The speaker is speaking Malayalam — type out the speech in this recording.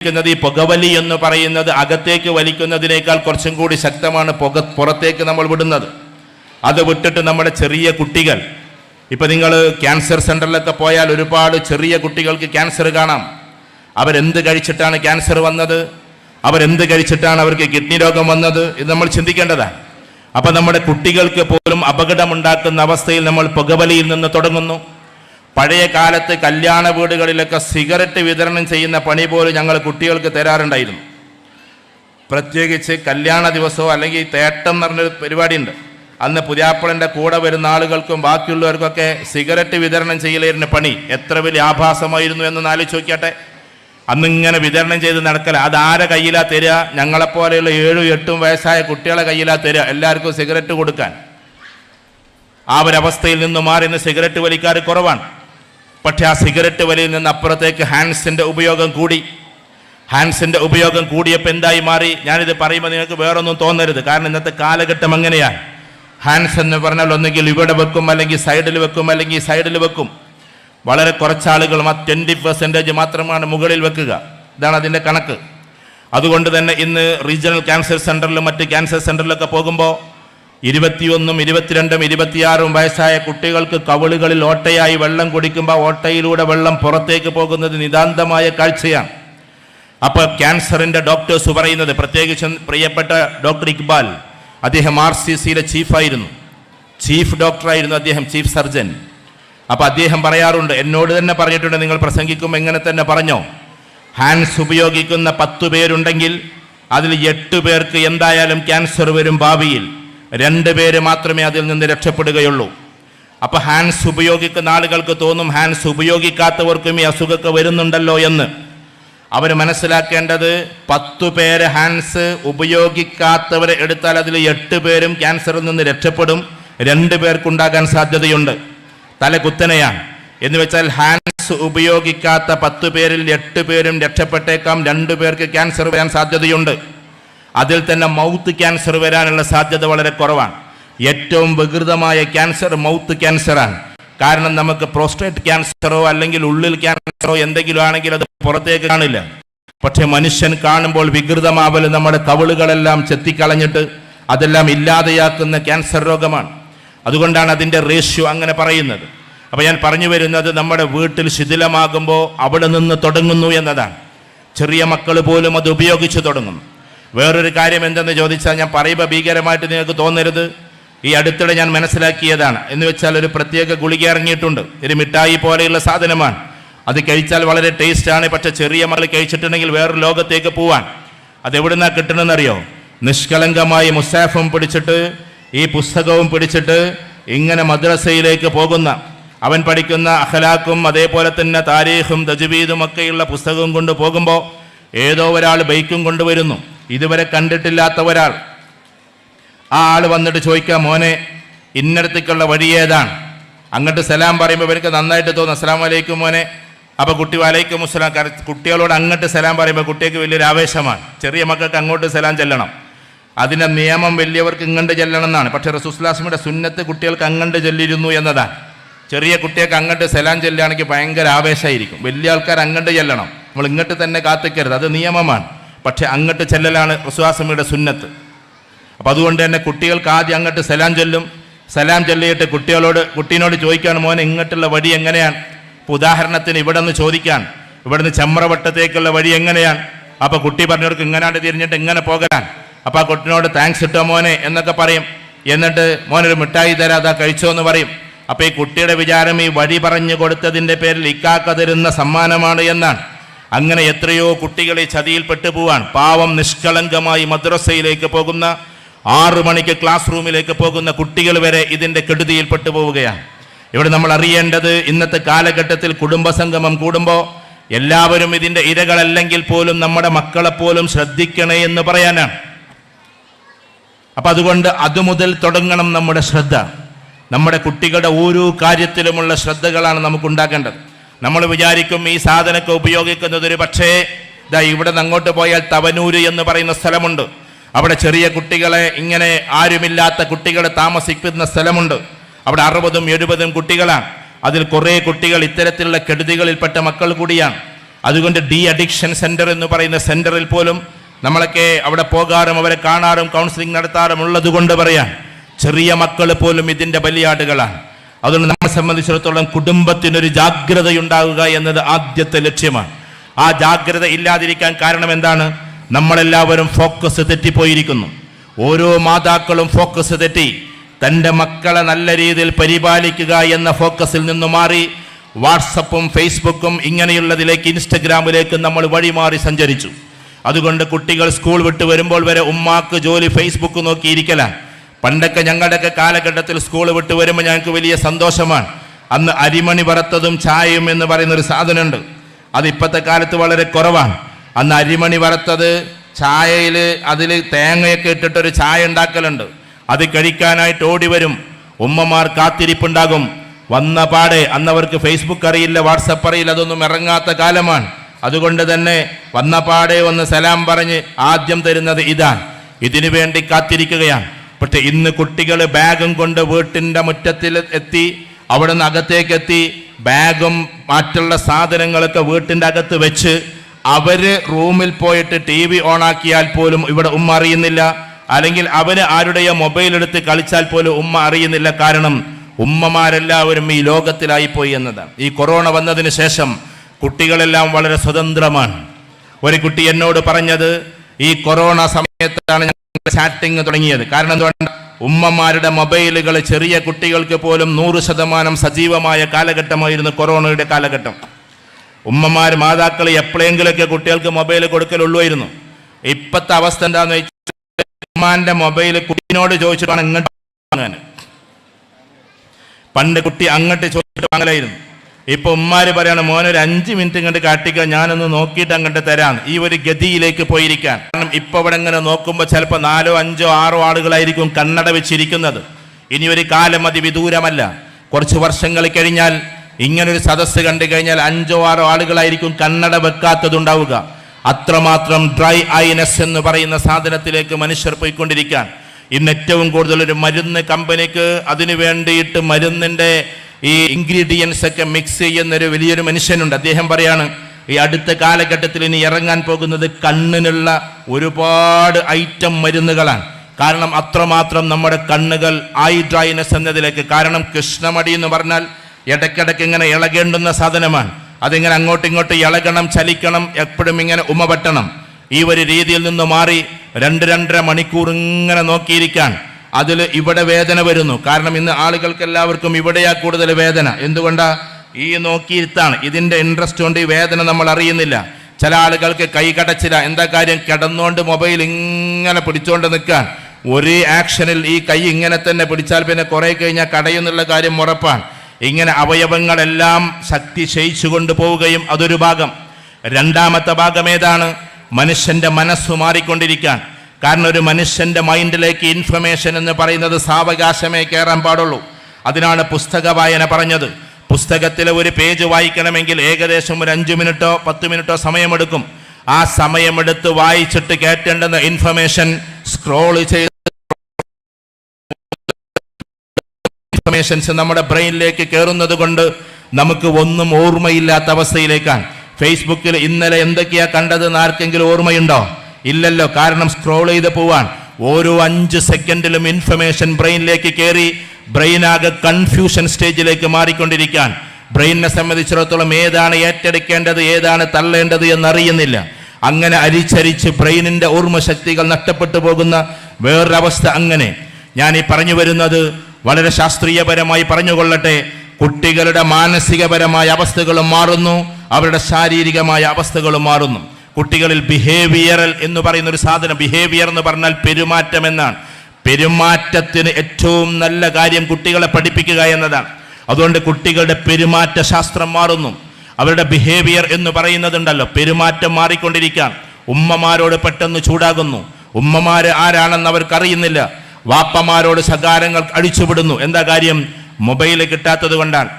വലിക്കുന്നത് ഈ പുകവലി എന്ന് പറയുന്നത് അകത്തേക്ക് വലിക്കുന്നതിനേക്കാൾ കുറച്ചും കൂടി ശക്തമാണ് പുക പുറത്തേക്ക് നമ്മൾ വിടുന്നത്. അത് വിട്ടിട്ട് നമ്മുടെ ചെറിയ കുട്ടികൾ ഇപ്പം നിങ്ങൾ ക്യാൻസർ സെന്ററിലൊക്കെ പോയാൽ ഒരുപാട് ചെറിയ കുട്ടികൾക്ക് ക്യാൻസർ കാണാം. അവരെന്ത് കഴിച്ചിട്ടാണ് ക്യാൻസർ വന്നത്? അവരെന്ത് കഴിച്ചിട്ടാണ് അവർക്ക് കിഡ്നി രോഗം വന്നത്? ഇത് നമ്മൾ ചിന്തിക്കേണ്ടതാണ് അപ്പം നമ്മുടെ കുട്ടികൾക്ക് പോലും അപകടമുണ്ടാക്കുന്ന അവസ്ഥയിൽ നമ്മൾ പുകവലിയിൽ നിന്ന് തുടങ്ങുന്നു. പഴയ കാലത്ത് കല്യാണ വീടുകളിലൊക്കെ സിഗരറ്റ് വിതരണം ചെയ്യുന്ന പണി പോലും ഞങ്ങൾ കുട്ടികൾക്ക് തരാറുണ്ടായിരുന്നു. പ്രത്യേകിച്ച് കല്യാണ ദിവസമോ അല്ലെങ്കിൽ തേട്ടം എന്ന് പറഞ്ഞൊരു പരിപാടിയുണ്ട്. അന്ന് പുതിയാപ്പളന്റെ കൂടെ വരുന്ന ആളുകൾക്കും ബാക്കിയുള്ളവർക്കൊക്കെ സിഗരറ്റ് വിതരണം ചെയ്യലായിരുന്നു പണി. എത്ര വലിയ ആഭാസമായിരുന്നു എന്ന് ആലോചിച്ച് നോക്കിയാട്ടെ അന്നിങ്ങനെ വിതരണം ചെയ്ത് നടക്കല. അത് ആരെ കയ്യിലാ തരിക ഞങ്ങളെപ്പോലെയുള്ള ഏഴും എട്ടും വയസ്സായ കുട്ടികളെ കയ്യിലാ തരിക എല്ലാവർക്കും സിഗരറ്റ് കൊടുക്കാൻ. ആ ഒരവസ്ഥയിൽ നിന്ന് മാറി ഇന്ന് സിഗരറ്റ് വലിക്കാർ കുറവാണ്. പക്ഷേ ആ സിഗരറ്റ് വലിയിൽ നിന്ന് അപ്പുറത്തേക്ക് ഹാൻഡ്സിന്റെ ഉപയോഗം കൂടി. ഹാൻഡ്സിന്റെ ഉപയോഗം കൂടിയപ്പോൾ എന്തായി മാറി? ഞാനിത് പറയുമ്പോൾ നിങ്ങൾക്ക് വേറൊന്നും തോന്നരുത്. കാരണം ഇന്നത്തെ കാലഘട്ടം അങ്ങനെയാണ് ഹാൻഡ്സ് എന്ന് പറഞ്ഞാൽ ഒന്നുകിൽ ഇവിടെ വെക്കും അല്ലെങ്കിൽ സൈഡിൽ വെക്കും അല്ലെങ്കിൽ സൈഡിൽ വെക്കും. വളരെ കുറച്ചാളുകൾ ട്വന്റി പെർസെന്റേജ് മാത്രമാണ് മുകളിൽ വെക്കുക. ഇതാണ് അതിന്റെ കണക്ക്. അതുകൊണ്ട് തന്നെ ഇന്ന് റീജിയണൽ ക്യാൻസർ സെന്ററിലും മറ്റ് ക്യാൻസർ സെന്ററിലൊക്കെ പോകുമ്പോൾ ഇരുപത്തിയൊന്നും ഇരുപത്തിരണ്ടും ഇരുപത്തിയാറും വയസ്സായ കുട്ടികൾക്ക് കവിളുകളിൽ ഓട്ടയായി വെള്ളം കുടിക്കുമ്പോൾ ഓട്ടയിലൂടെ വെള്ളം പുറത്തേക്ക് പോകുന്നത് നിതാന്തമായ കാഴ്ചയാണ്. അപ്പോൾ ക്യാൻസറിന്റെ ഡോക്ടേഴ്സ് പറയുന്നത് പ്രത്യേകിച്ച് പ്രിയപ്പെട്ട ഡോക്ടർ ഇക്ബാൽ അദ്ദേഹം ആർ സി സിയിലെ ചീഫായിരുന്നു. ചീഫ് ഡോക്ടറായിരുന്നു അദ്ദേഹം ചീഫ് സർജൻ. അപ്പോൾ അദ്ദേഹം പറയാറുണ്ട് എന്നോട് തന്നെ പറഞ്ഞിട്ടുണ്ട് നിങ്ങൾ പ്രസംഗിക്കും എങ്ങനെ തന്നെ പറഞ്ഞോ? ഹാൻഡ്സ് ഉപയോഗിക്കുന്ന പത്തു പേരുണ്ടെങ്കിൽ അതിൽ എട്ട് പേർക്ക് എന്തായാലും ക്യാൻസർ വരും ഭാവിയിൽ. രണ്ട് പേര് മാത്രമേ അതിൽ നിന്ന് രക്ഷപ്പെടുകയുള്ളൂ. അപ്പൊ ഹാൻഡ്സ് ഉപയോഗിക്കുന്ന ആളുകൾക്ക് തോന്നും ഹാൻഡ്സ് ഉപയോഗിക്കാത്തവർക്കും ഈ അസുഖമൊക്കെ വരുന്നുണ്ടല്ലോ എന്ന്. അവർ മനസ്സിലാക്കേണ്ടത് പത്തു പേര് ഹാൻഡ്സ് ഉപയോഗിക്കാത്തവരെ എടുത്താൽ അതിൽ എട്ട് പേരും ക്യാൻസറിൽ നിന്ന് രക്ഷപ്പെടും. രണ്ട് പേർക്കുണ്ടാകാൻ സാധ്യതയുണ്ട്. തല കുത്തനെയാണ്. എന്ന് വെച്ചാൽ ഹാൻഡ്സ് ഉപയോഗിക്കാത്ത പത്ത് പേരിൽ എട്ട് പേരും രക്ഷപ്പെട്ടേക്കാം. രണ്ടു പേർക്ക് ക്യാൻസർ വരാൻ സാധ്യതയുണ്ട്. അതിൽ തന്നെ മൗത്ത് ക്യാൻസർ വരാനുള്ള സാധ്യത വളരെ കുറവാണ്. ഏറ്റവും വികൃതമായ ക്യാൻസർ മൗത്ത് ക്യാൻസറാണ്. കാരണം നമുക്ക് പ്രോസ്റ്റേറ്റ് ക്യാൻസറോ അല്ലെങ്കിൽ ഉള്ളിൽ ക്യാൻസറോ എന്തെങ്കിലും ആണെങ്കിൽ അത് പുറത്തേക്ക് കാണില്ല. പക്ഷെ മനുഷ്യൻ കാണുമ്പോൾ വികൃതമാവൽ നമ്മുടെ കവിളുകളെല്ലാം ചെത്തിക്കളഞ്ഞിട്ട് അതെല്ലാം ഇല്ലാതെയാക്കുന്ന ക്യാൻസർ രോഗമാണ്. അതുകൊണ്ടാണ് അതിന്റെ റേഷ്യോ അങ്ങനെ പറയുന്നത്. അപ്പോൾ ഞാൻ പറഞ്ഞു വരുന്നത് നമ്മുടെ വീട്ടിൽ ശിഥിലമാകുമ്പോൾ അവിടെ നിന്ന് തുടങ്ങുന്നു എന്നതാണ്. ചെറിയ മക്കൾ പോലും അത് ഉപയോഗിച്ച് തുടങ്ങുന്നു. വേറൊരു കാര്യം എന്തെന്ന് ചോദിച്ചാൽ ഞാൻ പറയുമ്പോൾ ഭീകരമായിട്ട് നിങ്ങൾക്ക് തോന്നരുത്. ഈ അടുത്തിടെ ഞാൻ മനസ്സിലാക്കിയതാണ്. എന്ന് വെച്ചാൽ ഒരു പ്രത്യേക ഗുളിക ഇറങ്ങിയിട്ടുണ്ട്. ഒരു മിഠായി പോലെയുള്ള സാധനമാണ്. അത് കഴിച്ചാൽ വളരെ ടേസ്റ്റാണ്. പക്ഷെ ചെറിയ മകൾ കഴിച്ചിട്ടുണ്ടെങ്കിൽ വേറൊരു ലോകത്തേക്ക് പോവാൻ. അത് എവിടുന്നാ കിട്ടണമെന്നറിയോ? നിഷ്കളങ്കമായി മുസാഫും പിടിച്ചിട്ട് ഈ പുസ്തകവും പിടിച്ചിട്ട് ഇങ്ങനെ മദ്രസയിലേക്ക് പോകുന്ന അവൻ പഠിക്കുന്ന അഖലാക്കും അതേപോലെ തന്നെ താരീഖും തജ്വീദും ഒക്കെയുള്ള പുസ്തകവും കൊണ്ട് പോകുമ്പോൾ ഏതോ ഒരാൾ ബൈക്കും കൊണ്ടുവരുന്നു. ഇതുവരെ കണ്ടിട്ടില്ലാത്ത ഒരാൾ ആ ആൾ വന്നിട്ട് ചോദിക്കാം മോനെ ഇന്നടത്തേക്കുള്ള വഴി ഏതാണ്? അങ്ങോട്ട് സലാം പറയുമ്പോൾ ഇവർക്ക് നന്നായിട്ട് തോന്നും. അസ്സലാം വലൈക്കും മോനെ. അപ്പോൾ കുട്ടി വലൈക്കും കര കുട്ടികളോട് അങ്ങോട്ട് സലാം പറയുമ്പോൾ കുട്ടിക്ക് വലിയൊരു ആവേശമാണ്. ചെറിയ മക്കൾക്ക് അങ്ങോട്ട് സലാം ചെല്ലണം. അതിന്റെ നിയമം വലിയവർക്ക് ഇങ്ങോട്ട് ചെല്ലണം എന്നാണ്. പക്ഷേ റസൂസ്ലാസ്മിയുടെ സുന്നത്ത് കുട്ടികൾക്ക് അങ്ങോട്ട് ചെല്ലിരുന്നു എന്നതാണ്. ചെറിയ കുട്ടികൾക്ക് അങ്ങോട്ട് സലാം ചെല്ലുകയാണെങ്കിൽ ഭയങ്കര ആവേശമായിരിക്കും. വലിയ ആൾക്കാർ അങ്ങോട്ട് ചെല്ലണം. നമ്മൾ ഇങ്ങോട്ട് തന്നെ കാത്തിക്കരുത്. അത് നിയമമാണ്. പക്ഷേ അങ്ങോട്ട് ചെല്ലലാണ് റസുവാസമിയുടെ സുന്നത്ത്. അപ്പം അതുകൊണ്ട് തന്നെ കുട്ടികൾക്ക് ആദ്യം അങ്ങോട്ട് സലാം ചൊല്ലും. സലാം ചൊല്ലിയിട്ട് കുട്ടികളോട് കുട്ടീനോട് ചോദിക്കാൻ മോനെ ഇങ്ങോട്ടുള്ള വഴി എങ്ങനെയാണ്? ഇപ്പോൾ ഉദാഹരണത്തിന് ഇവിടെ നിന്ന് ചോദിക്കാൻ. ഇവിടെ നിന്ന് ചമ്രവട്ടത്തേക്കുള്ള വഴി എങ്ങനെയാണ്? അപ്പോൾ കുട്ടി പറഞ്ഞവർക്ക് ഇങ്ങനാണ്ട് തിരിഞ്ഞിട്ട് ഇങ്ങനെ പോകലാൻ അപ്പോൾ ആ കുട്ടിനോട് താങ്ക്സ് ഇട്ടോ മോനെ എന്നൊക്കെ പറയും. എന്നിട്ട് മോനൊരു മിഠായി തരാം അതാ കഴിച്ചോ എന്ന് പറയും. അപ്പോൾ ഈ കുട്ടിയുടെ വിചാരം ഈ വഴി പറഞ്ഞു കൊടുത്തതിന്റെ പേരിൽ ഇക്കാക്ക തരുന്ന സമ്മാനമാണ് എന്നാണ്. അങ്ങനെ എത്രയോ കുട്ടികളെ ചതിയിൽപ്പെട്ടു പോവാൻ പാവം നിഷ്കളങ്കമായി മദ്രസയിലേക്ക് പോകുന്ന ആറു മണിക്ക് ക്ലാസ് റൂമിലേക്ക് പോകുന്ന കുട്ടികൾ വരെ ഇതിന്റെ കെടുതിയിൽപ്പെട്ടു പോവുകയാണ് ഇവിടെ നമ്മൾ അറിയേണ്ടത് ഇന്നത്തെ കാലഘട്ടത്തിൽ കുടുംബസംഗമം കൂടുമ്പോൾ എല്ലാവരും ഇതിന്റെ ഇരകളല്ലെങ്കിൽ പോലും നമ്മുടെ മക്കളെപ്പോലും ശ്രദ്ധിക്കണേ എന്ന് പറയാനാണ്. അപ്പൊ അതുകൊണ്ട് അതുമുതൽ തുടങ്ങണം നമ്മുടെ ശ്രദ്ധ. നമ്മുടെ കുട്ടികളുടെ ഓരോ കാര്യത്തിലുമുള്ള ശ്രദ്ധകളാണ് നമുക്ക് ഉണ്ടാക്കേണ്ടത് നമ്മൾ വിചാരിക്കും ഈ സാധനമൊക്കെ ഉപയോഗിക്കുന്നത് ഒരു പക്ഷേ ഇതാ ഇവിടെ നിന്ന് അങ്ങോട്ട് പോയാൽ തവനൂര് എന്ന് പറയുന്ന സ്ഥലമുണ്ട്. അവിടെ ചെറിയ കുട്ടികളെ ഇങ്ങനെ ആരുമില്ലാത്ത കുട്ടികളെ താമസിക്കുന്ന സ്ഥലമുണ്ട്. അവിടെ അറുപതും എഴുപതും കുട്ടികളാണ്. അതിൽ കുറേ കുട്ടികൾ ഇത്തരത്തിലുള്ള കെടുതികളിൽപ്പെട്ട മക്കൾ കൂടിയാണ്. അതുകൊണ്ട് ഡി അഡിക്ഷൻ സെന്റർ എന്ന് പറയുന്ന സെന്ററിൽ പോലും നമ്മളൊക്കെ അവിടെ പോകാറും അവരെ കാണാറും കൗൺസിലിംഗ് നടത്താറും ഉള്ളത് കൊണ്ട് പറയാം ചെറിയ മക്കൾ പോലും ഇതിന്റെ ബലിയാടുകളാണ്. അതുകൊണ്ട് നമ്മളെ സംബന്ധിച്ചിടത്തോളം കുടുംബത്തിനൊരു ജാഗ്രത ജാഗ്രതയുണ്ടാവുക എന്നത് ആദ്യത്തെ ലക്ഷ്യമാണ്. ആ ജാഗ്രത ഇല്ലാതിരിക്കാൻ കാരണം എന്താണ്? നമ്മളെല്ലാവരും ഫോക്കസ് തെറ്റിപ്പോയിരിക്കുന്നു. ഓരോ മാതാക്കളും ഫോക്കസ് തെറ്റി. തന്റെ മക്കളെ നല്ല രീതിയിൽ പരിപാലിക്കുക എന്ന ഫോക്കസിൽ നിന്ന് മാറി വാട്സപ്പും ഫേസ്ബുക്കും ഇങ്ങനെയുള്ളതിലേക്ക് ഇൻസ്റ്റഗ്രാമിലേക്ക് നമ്മൾ വഴിമാറി സഞ്ചരിച്ചു. അതുകൊണ്ട് കുട്ടികൾ സ്കൂൾ വിട്ട് വരുമ്പോൾ വരെ ഉമ്മാക്ക് ജോലി ഫേസ്ബുക്ക് നോക്കിയിരിക്കലാണ്. പണ്ടൊക്കെ ഞങ്ങളുടെയൊക്കെ കാലഘട്ടത്തിൽ സ്കൂൾ വിട്ട് വരുമ്പോൾ ഞങ്ങൾക്ക് വലിയ സന്തോഷമാണ്. അന്ന് അരിമണി വറുത്തതും ചായയും എന്ന് പറയുന്ന ഒരു സാധനമുണ്ട്. അത് ഇപ്പോഴത്തെ കാലത്ത് വളരെ കുറവാണ്. അന്ന് അരിമണി വറുത്തത് ചായയിൽ അതിൽ തേങ്ങയൊക്കെ ഇട്ടിട്ടൊരു ചായ ഉണ്ടാക്കലുണ്ട്. അത് കഴിക്കാനായിട്ട് ഓടി വരും. ഉമ്മമാർ കാത്തിരിപ്പുണ്ടാകും. വന്ന പാടെ അന്നവർക്ക് ഫേസ്ബുക്ക് അറിയില്ല വാട്സപ്പ് അറിയില്ല അതൊന്നും ഇറങ്ങാത്ത കാലമാണ്. അതുകൊണ്ട് തന്നെ വന്ന പാടെ ഒന്ന് സലാം പറഞ്ഞ് ആദ്യം തരുന്നത് ഇതാണ്. ഇതിനു വേണ്ടി കാത്തിരിക്കുകയാണ്. പക്ഷെ ഇന്ന് കുട്ടികൾ ബാഗും കൊണ്ട് വീട്ടിന്റെ മുറ്റത്തിൽ എത്തി അവിടെ നിന്ന് അകത്തേക്ക് എത്തി ബാഗും മറ്റുള്ള സാധനങ്ങളൊക്കെ വീട്ടിന്റെ അകത്ത് വെച്ച് അവർ റൂമിൽ പോയിട്ട് ടി വി ഓണാക്കിയാൽ പോലും ഇവിടെ ഉമ്മ അറിയുന്നില്ല. അല്ലെങ്കിൽ അവർ ആരുടെയോ മൊബൈൽ എടുത്ത് കളിച്ചാൽ പോലും ഉമ്മ അറിയുന്നില്ല. കാരണം ഉമ്മമാരെല്ലാവരും ഈ ലോകത്തിലായി പോയി എന്നതാണ്. ഈ കൊറോണ വന്നതിന് ശേഷം കുട്ടികളെല്ലാം വളരെ സ്വതന്ത്രമാണ്. ഒരു കുട്ടി എന്നോട് പറഞ്ഞത് ഈ കൊറോണ സമയത്താണ് ചാറ്റിംഗ് തുടങ്ങിയത്. കാരണം എന്തുകൊണ്ട്? ഉമ്മമാരുടെ മൊബൈലുകൾ ചെറിയ കുട്ടികൾക്ക് പോലും നൂറ് ശതമാനം സജീവമായ കാലഘട്ടമായിരുന്നു കൊറോണയുടെ കാലഘട്ടം. ഉമ്മമാർ മാതാക്കൾ എപ്പോഴെങ്കിലൊക്കെ കുട്ടികൾക്ക് മൊബൈൽ കൊടുക്കലുള്ളുമായിരുന്നു ഇപ്പത്തെ അവസ്ഥ എന്താന്ന് വെച്ചാൽ ഉമ്മാന്റെ മൊബൈൽ കുട്ടിനോട് ചോദിച്ചിട്ടാണ് ഇങ്ങോട്ട് വാങ്ങാൻ പണ്ട് കുട്ടി അങ്ങോട്ട് ചോദിച്ചിട്ട് വാങ്ങലായിരുന്നു. ഇപ്പൊ ഉമ്മാര് പറയാണ് മോനൊരു അഞ്ച് മിനിറ്റ് ഇങ്ങോട്ട് കാട്ടിക്കാൻ ഞാനൊന്ന് നോക്കിയിട്ട് അങ്ങോട്ട് തരാം ഈ ഒരു ഗതിയിലേക്ക് പോയിരിക്കാൻ ഇപ്പൊ ഇവിടെ ഇങ്ങനെ നോക്കുമ്പോൾ ചിലപ്പോൾ നാലോ അഞ്ചോ ആറോ ആളുകളായിരിക്കും കണ്ണട വെച്ചിരിക്കുന്നത്. ഇനി ഒരു കാലം അതി വിദൂരമല്ല. കുറച്ച് വർഷങ്ങൾ കഴിഞ്ഞാൽ ഇങ്ങനൊരു സദസ്സ് കണ്ടു കഴിഞ്ഞാൽ അഞ്ചോ ആറോ ആളുകളായിരിക്കും കണ്ണട വെക്കാത്തതുണ്ടാവുക. അത്രമാത്രം ഡ്രൈ ഐനസ് എന്ന് പറയുന്ന സാധനത്തിലേക്ക് മനുഷ്യർ പോയിക്കൊണ്ടിരിക്കാൻ. ഇന്ന് ഏറ്റവും കൂടുതൽ ഒരു മരുന്ന് കമ്പനിക്ക് അതിനു വേണ്ടിയിട്ട് മരുന്നിന്റെ ഈ ഇൻഗ്രീഡിയൻസ് ഒക്കെ മിക്സ് ചെയ്യുന്ന ഒരു വലിയൊരു മനുഷ്യനുണ്ട്. അദ്ദേഹം പറയാണ് ഈ അടുത്ത കാലഘട്ടത്തിൽ ഇനി ഇറങ്ങാൻ പോകുന്നത് കണ്ണിനുള്ള ഒരുപാട് ഐറ്റം മരുന്നുകളാണ്. കാരണം അത്രമാത്രം നമ്മുടെ കണ്ണുകൾ ഐ ഡ്രൈനസ് എന്നതിലേക്ക്. കാരണം കൃഷ്ണമടി എന്ന് പറഞ്ഞാൽ ഇടയ്ക്കിടയ്ക്ക് ഇങ്ങനെ ഇളകേണ്ടുന്ന സാധനമാണ്. അതിങ്ങനെ അങ്ങോട്ടും ഇങ്ങോട്ടും ഇളകണം ചലിക്കണം എപ്പോഴും ഇങ്ങനെ ഉമപെട്ടണം ഈ ഒരു രീതിയിൽ നിന്ന് മാറി രണ്ട് രണ്ടര മണിക്കൂർ ഇങ്ങനെ നോക്കിയിരിക്കാൻ അതിൽ ഇവിടെ വേദന വരുന്നു. കാരണം ഇന്ന് ആളുകൾക്ക് എല്ലാവർക്കും ഇവിടെയാ കൂടുതൽ വേദന. എന്തുകൊണ്ടാ? ഈ നോക്കിയിരുത്താണ്. ഇതിന്റെ ഇൻട്രസ്റ്റ് കൊണ്ട് ഈ വേദന നമ്മൾ അറിയുന്നില്ല. ചില ആളുകൾക്ക് കൈ കടച്ചില്ല എന്താ കാര്യം? കിടന്നുകൊണ്ട് മൊബൈൽ ഇങ്ങനെ പിടിച്ചുകൊണ്ട് നിൽക്കാൻ. ഒരേ ആക്ഷനിൽ ഈ കൈ ഇങ്ങനെ തന്നെ പിടിച്ചാൽ പിന്നെ കുറെ കഴിഞ്ഞാൽ കടയുന്നുള്ള കാര്യം ഉറപ്പാണ്. ഇങ്ങനെ അവയവങ്ങളെല്ലാം ശക്തി ക്ഷയിച്ചു കൊണ്ടുപോവുകയും അതൊരു ഭാഗം. രണ്ടാമത്തെ ഭാഗം ഏതാണ്? മനുഷ്യന്റെ മനസ്സ് മാറിക്കൊണ്ടിരിക്കാൻ. കാരണം ഒരു മനുഷ്യന്റെ മൈൻഡിലേക്ക് ഇൻഫർമേഷൻ എന്ന് പറയുന്നത് സാവകാശമേ കയറാൻ പാടുള്ളൂ. അതിനാണ് പുസ്തക വായന പറഞ്ഞത്. പുസ്തകത്തിലെ ഒരു പേജ് വായിക്കണമെങ്കിൽ ഏകദേശം ഒരു അഞ്ച് മിനിറ്റോ പത്ത് മിനിറ്റോ സമയമെടുക്കും. ആ സമയമെടുത്ത് വായിച്ചിട്ട് കേട്ടേണ്ടുന്ന ഇൻഫർമേഷൻ സ്ക്രോൾ ചെയ്ത് ഇൻഫർമേഷൻസ് നമ്മുടെ ബ്രെയിനിലേക്ക് കയറുന്നത് കൊണ്ട് നമുക്ക് ഒന്നും ഓർമ്മയില്ലാത്ത അവസ്ഥയിലേക്കാണ്. ഫേസ്ബുക്കിൽ ഇന്നലെ എന്തൊക്കെയാ കണ്ടതെന്ന് ആർക്കെങ്കിലും ഓർമ്മയുണ്ടോ? ഇല്ലല്ലോ കാരണം സ്ക്രോൾ ചെയ്ത് പോവാൻ ഓരോ അഞ്ച് സെക്കൻഡിലും ഇൻഫർമേഷൻ ബ്രെയിനിലേക്ക് കയറി ബ്രെയിനാകെ കൺഫ്യൂഷൻ സ്റ്റേജിലേക്ക് മാറിക്കൊണ്ടിരിക്കാൻ. ബ്രെയിനിനെ സംബന്ധിച്ചിടത്തോളം ഏതാണ് ഏറ്റെടുക്കേണ്ടത് ഏതാണ് തള്ളേണ്ടത് എന്നറിയുന്നില്ല. അങ്ങനെ അരിച്ചരിച്ച് ബ്രെയിനിന്റെ ഓർമ്മശക്തികൾ നഷ്ടപ്പെട്ടു പോകുന്ന വേറൊരവസ്ഥ അങ്ങനെ. ഞാൻ ഈ പറഞ്ഞു വരുന്നത് വളരെ ശാസ്ത്രീയപരമായി പറഞ്ഞുകൊള്ളട്ടെ. കുട്ടികളുടെ മാനസികപരമായ അവസ്ഥകളും മാറുന്നു അവരുടെ ശാരീരികമായ അവസ്ഥകളും മാറുന്നു. കുട്ടികളിൽ ബിഹേവിയറൽ എന്ന് പറയുന്ന ഒരു സാധനം ബിഹേവിയർ എന്ന് പറഞ്ഞാൽ പെരുമാറ്റം എന്നാണ്. പെരുമാറ്റത്തിന് ഏറ്റവും നല്ല കാര്യം കുട്ടികളെ പഠിപ്പിക്കുക എന്നതാണ്. അതുകൊണ്ട് കുട്ടികളുടെ പെരുമാറ്റ ശാസ്ത്രം മാറുന്നു. അവരുടെ ബിഹേവിയർ എന്ന് പറയുന്നതുണ്ടല്ലോ. പെരുമാറ്റം മാറിക്കൊണ്ടിരിക്കാൻ ഉമ്മമാരോട് പെട്ടെന്ന് ചൂടാകുന്നു. ഉമ്മമാര് ആരാണെന്ന് അവർക്കറിയുന്നില്ല. വാപ്പമാരോട് സകാരങ്ങൾ അടിച്ചുവിടുന്നു. എന്താ കാര്യം? മൊബൈൽ കിട്ടാത്തത് കൊണ്ടാണ്.